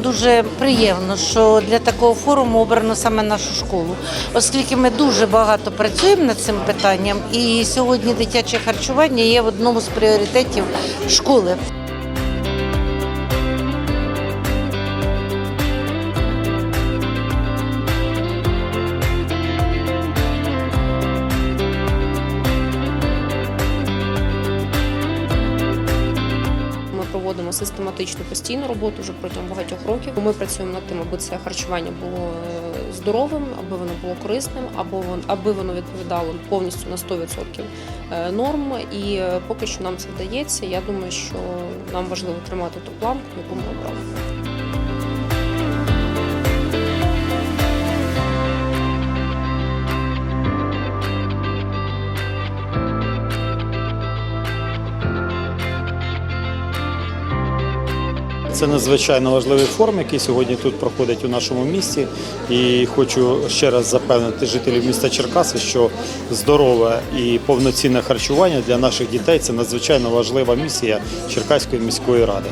дуже приємно, що для такого форуму обрано саме нашу школу, оскільки ми дуже багато працюємо над цим питанням, і сьогодні дитяче харчування є в одному з пріоритетів школи. Проводимо систематичну постійну роботу вже протягом багатьох років. Ми працюємо над тим, аби це харчування було е, здоровим, аби воно було корисним, або аби воно відповідало повністю на 100% е, норм. І е, поки що нам це вдається. Я думаю, що нам важливо тримати ту планку, яку ми обрали. Це надзвичайно важливий форум, який сьогодні тут проходить у нашому місті. І хочу ще раз запевнити жителів міста Черкаси, що здорове і повноцінне харчування для наших дітей це надзвичайно важлива місія Черкаської міської ради.